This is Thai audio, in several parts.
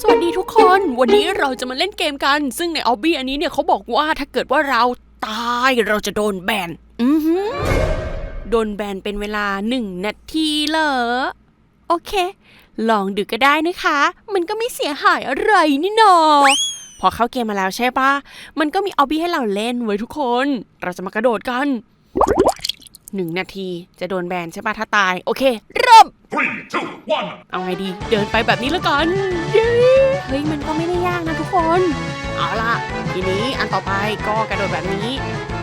สวัสดีทุกคน วันนี้เราจะมาเล่นเกมกัน ซึ่งในออบบี้อันนี้เนี่ยเขาบอกว่าถ้าเกิดว่าเราตายเราจะโดนแบน อือหือโดนแบนเป็นเวลาหนึ่งนาทีเหรอ โอเค ลองดูก็ได้นะคะ มันก็ไม่เสียหายอะไรนี่นอพอเข้าเกมมาแล้วใช่ปะมันก็มีออบบี้ให้เราเล่นไว้ยทุกคน เราจะมากระโดดกันหนึ่งนาทีจะโดนแบนใช่ปะถ้าตาย โอเค เริ่ม Three, two, one. เอาไงดี เดินไปแบบนี้แล้วกัน เย้ เฮ้ยมันก็ไม่ได้ยากนะทุกคน เอาล่ะ ทีนี้อันต่อไปก็กระโดดแบบนี้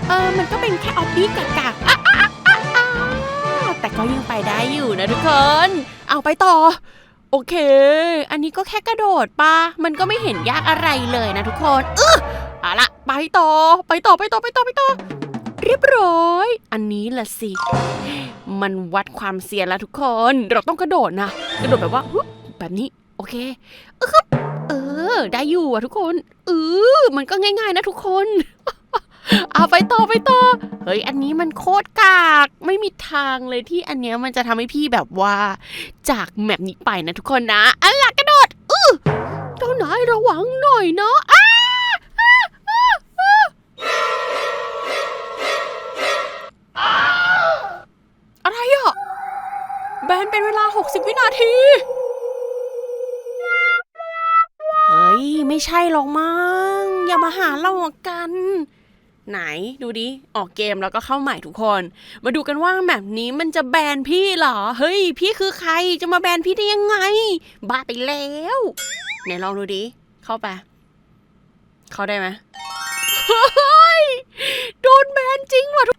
เออมันก็เป็นแค่ออบบี้กากๆอะอะอะอะอะแต่ก็ยังไปได้อยู่นะทุกคน เอาไปต่อ โอเค อันนี้ก็แค่กระโดดปะมันก็ไม่เห็นยากอะไรเลยนะทุกคนเออเอาล่ะไปต่อ ไปต่อไปต่อไปต่อไปต่อ เรียบร้อย อันนี้ละสิ มันวัดความเสียนแล้วทุกคน เราต้องกระโดดนะ กระโดดแบบว่า แบบนี้ โอเคเออครับ ออได้อยู่อะทุกคน เออมันก็ง่ายๆนะทุกคน เอาไปต่อไปต่อ เฮ้ย อันนี้มันโคตรกาก ไม่มีทางเลยที่อันเนี้ยมันจะทำให้พี่แบบว่า จากแมปนี้ไปนะทุกคนนะ อันละกระโดดเออเจ้านายระวังหน่อยเนาะ ไม่ใช่หรอกมั้ง อย่ามาหาเรากัน ไหนดูดิ ออกเกมแล้วก็เข้าใหม่ทุกคน มาดูกันว่าแบบนี้มันจะแบนพี่เหรอ เฮ้ย พี่คือใครจะมาแบนพี่ได้ยังไง บ้าไปแล้วไหนลองดูดิ เข้าไป เข้าได้ไหมเฮ้ย โดนแบนจริงว่ะทุก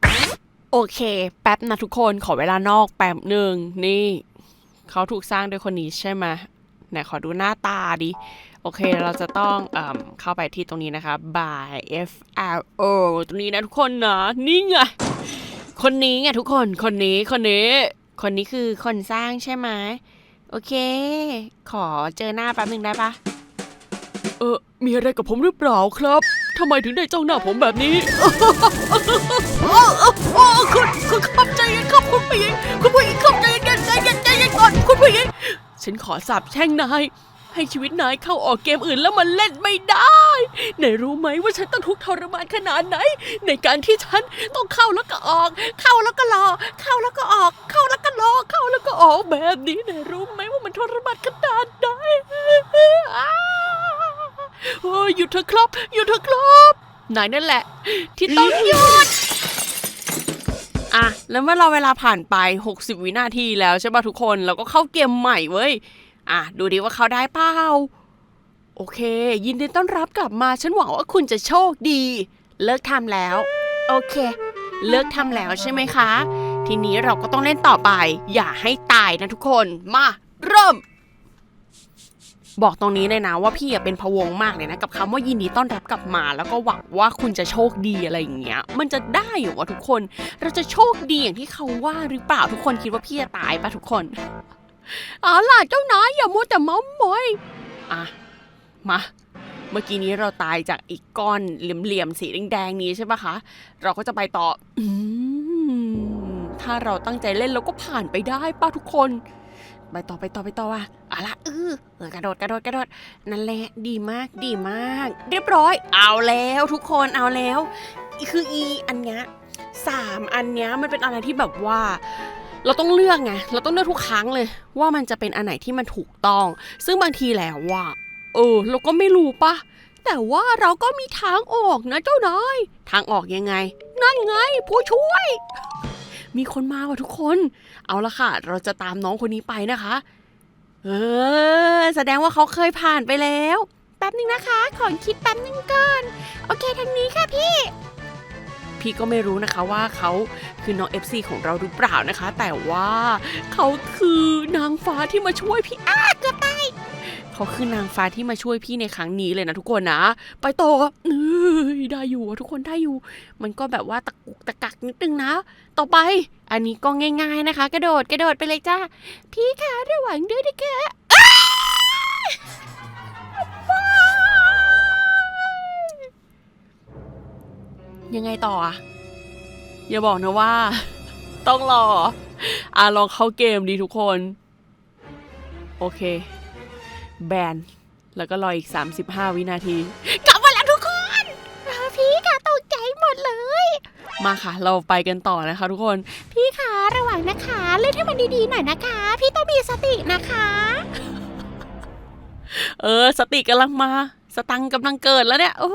โอเค แป๊บนะทุกคนขอเวลานอกแป๊บหนึ่งนี่ เขาถูกสร้างโดยคนนี้ใช่ไหมไหนขอดูหน้าตาดิ โอเคเราจะต้องเอมเข้าไปที่ตรงนี้นะคะ by F L O ตรงนี้นะทุกคนนะนี่ไงคนนี้ไงทุกคนคนนี้คนนี้ คนนี้คือคนสร้างใช่ไหมโอเค ขอเจอหน้าแป๊บหนึ่งได้ปะเออมีอะไรกับผมหรือเปล่าครับทำไมถึงได้จ้องหน้าผมแบบนี้โอ้โอ้โอ้คุณคุณครับใจเย็นครับคุณผู้หญิงคุณผู้หญิงครับใจเย็นใจเย็นใจเย็นก่อนคุณผู้หญิงฉันขอสาบแช่งนาย ให้ชีวิตนายเข้าออกเกมอื่นแล้วมันเล่นไม่ได้นายรู้ไหมว่าฉันต้องทุกข์ทรมานขนาดไหน ในการที่ฉันต้องเข้าแล้วก็ออก เข้าแล้วก็รอ เข้าแล้วก็ออก เข้าแล้วก็รอ เข้าแล้วก็ออกแบบนี้นายรู้ไหมว่ามันทรมานขนาดไหนอ้าโอ้ยหยุดเถอะครับหยุดเถอะครับนายนั่นแหละ ที่ต้องหยุดอะแล้วเมื่อเราเวลาผ่านไป 60 วินาทีแล้วใช่ป่ะทุกคน เราก็เข้าเกมใหม่เว้ย อะดูดิว่าเขาได้เปล่าโอเค ยินดีต้อนรับกลับมา ฉันหวังว่าคุณจะโชคดี เลิกทำแล้ว โอเค เลิกทำแล้วใช่ไหมคะ ทีนี้เราก็ต้องเล่นต่อไป อย่าให้ตายนะทุกคน มา เริ่ม บอกตรงนี้เลยนะว่าพี่เป็นพะวงมากเลยนะ กับคำว่ายินดีต้อนรับกลับมา แล้วก็หวังว่าคุณจะโชคดีอะไรอย่างเงี้ย มันจะได้เหรอวะทุกคน เราจะโชคดีอย่างที่เขาว่าหรือเปล่าทุกคนคิดว่าพี่จะตายปะทุกคน เอาล่ะเจ้านายอย่ามัวแต่เมาส์มอยอะมา เมื่อกี้นี้เราตายจากอีกก้อนเหลี่ยมๆสีแดงๆนี้ใช่ปะคะ เราก็จะไปต่ออถ้าเราตั้งใจเล่นเราก็ผ่านไปได้ป้าทุกคน ไปต่อไปต่อไปต่อว่ะอาละออเออกระโดดกระโดดกระโดดนั่นแหละดีมากดีมาก เรียบร้อย เอาแล้วทุกคนเอาแล้ว คืออีอันเนี้ยสามอันเนี้ยมันเป็นอะไรที่แบบว่า เราต้องเลือกไง เราต้องเลือกทุกครั้งเลย ว่ามันจะเป็นอันไหนที่มันถูกต้อง ซึ่งบางทีแล้วว่าเออ เราก็ไม่รู้ปะแต่ว่าเราก็มีทางออกนะเจ้านาย ทางออกยังไง นั่นไง ผู้ช่วย มีคนมาว่ะทุกคน เอาละค่ะ เราจะตามน้องคนนี้ไปนะคะ เออ แสดงว่าเขาเคยผ่านไปแล้ว แป๊บนึงนะคะ ขอคิดแป๊บนึงก่อน โอเคทางนี้ค่ะพี่ พี่ก็ไม่รู้นะคะว่าเขาคือน้อง FC ของเราหรือเปล่านะคะ แต่ว่าเขาคือนางฟ้าที่มาช่วยพี่อ้าเกือบตายเขาคือนางฟ้าที่มาช่วยพี่ในครั้งนี้เลยนะทุกคนนะ ไปต่อเอ้ยได้อยู่อะทุกคนได้อยู่ มันก็แบบว่าตะกุกตะกักนิดนึงนะ ต่อไป อันนี้ก็ง่าย ๆนะคะ กระโดดกระโดดไปเลยจ้าพี่คะระวังด้วยนะคะ ยังไงต่ออะอย่าบอกนะว่า ต้องรออะลองเข้าเกมดีทุกคน โอเค แบน แล้วก็รออีก 35 วินาที กลับมาแล้วทุกคนพี่ค่ะตกใจหมดเลย มาค่ะ เราไปกันต่อนะคะทุกคน พี่คะระหว่างนะคะ เล่นให้มันดีๆหน่อยนะคะ พี่ต้องมีสตินะคะ เออ สติกำลังมา สตังค์กำลังเกิดแล้วเนี่ย โอ้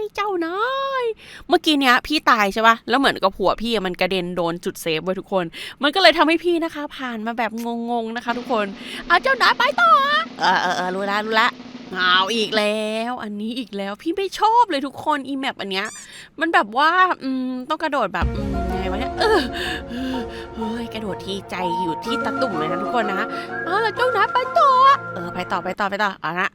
ยเจ้านาย เมื่อกี้เนี้ยพี่ตายใช่ปะแล้วเหมือนกับหัวพี่อะมันกระเด็นโดนจุดเซฟไว้ทุกคน มันก็เลยทำให้พี่นะคะ ผ่านมาแบบงงๆนะคะ ทุกคนเอาเจ้านายไปต่อเออเออเออรู้ละรู้ละเอาอีกแล้ว อันนี้อีกแล้วพี่ไม่ชอบเลยทุกคนอีแมปอันเนี้ยมันแบบว่าอืมต้องกระโดดแบบอืมยังไงวะเนี่ยเออเออเฮ้ยกระโดดที่ใจอยู่ที่ตะตุ่มเลยนะทุกคนนะเอาละเจ้านายไปต่อเออไปต่อไปต่อไปต่อเอานะ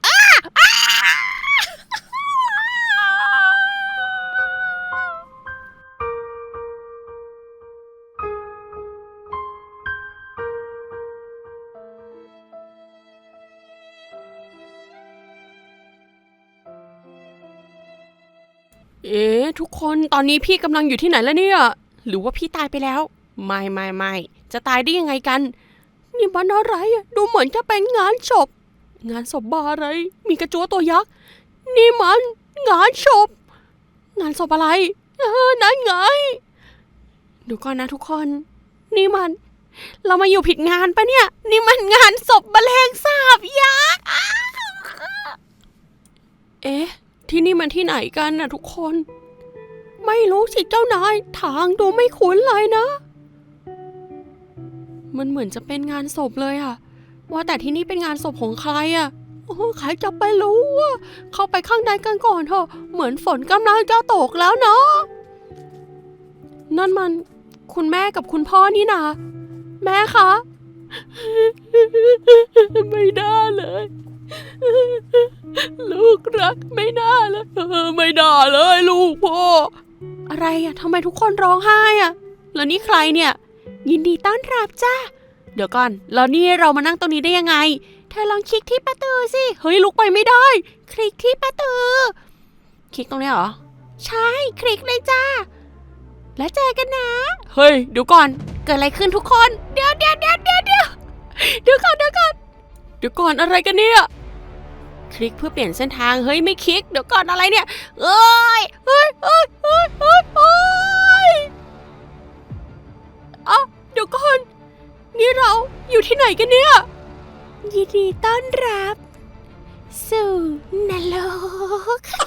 เอ๊ะทุกคนตอนนี้พี่กำลังอยู่ที่ไหนแล้วเนี่ย หรือว่าพี่ตายไปแล้ว ไม่ไม่ไม่จะตายได้ยังไงกัน นี่มันอะไรอะดูเหมือนจะเป็นงานศพงานศพบาอะไร มีกระจัวตัวยักษ์ นี่มันงานศพงานศพอะไรเออนั่นไงเดูก่อนนะทุกคน นี่มัน เรามาอยู่ผิดงานปะเนี่ย นี่มันงานศพแมลงสาบยักษ์อ้าวเอ๊ะ ที่นี่มันที่ไหนกันน่ะทุกคน ไม่รู้สิเจ้านายทางดูไม่คุ้นเลยนะ มันเหมือนจะเป็นงานศพเลยอะว่าแต่ที่นี่เป็นงานศพของใครอะโอ้ใครจะไปรู้อะเข้าไปข้างในกันก่อนเถอะเหมือนฝนกำลังจะตกแล้วเนาะนั่นมันคุณแม่กับคุณพ่อนี่นะ แม่คะ ไม่ได้เลย ลูกรักไม่น่าเลยไม่น่าเลย ลูกพ่อ อะไรอะทำไมทุกคนร้องไห้อะแล้วนี่ใครเนี่ย ยินดีต้อนรับจ้าเดี๋ยวก่อน แล้วนี่เรามานั่งตรงนี้ได้ยังไง เธอลองคลิกที่ประตูสิ เฮ้ยลุกไปไม่ได้ คลิกที่ประตู คลิกตรงนี้เหรอ ใช่ คลิกเลยจ้า แล้วเจอกันนะ เฮ้ยเดี๋ยวก่อน เกิดอะไรขึ้นทุกคน เดี๋ยวเดี๋ยวเดี๋ยวเดี๋ยวเดี๋ยวเดี๋ยวก่อนเดี๋ยวก่อน ดี๋ยวก่อนอะไรกันเนี่ย คลิกเพื่อเปลี่ยนเส้นทาง เฮ้ยไม่คลิก เดี๋ยวก่อนอะไรเนี่ย เอ้ยเฮ้ยเฮ้ยเฮ้ยเฮ้ยเฮ้ยอ้าเดี๋ยวก่อน นี่เราอยู่ที่ไหนกันเนี่ย ยินดีต้อนรับ สู่นรก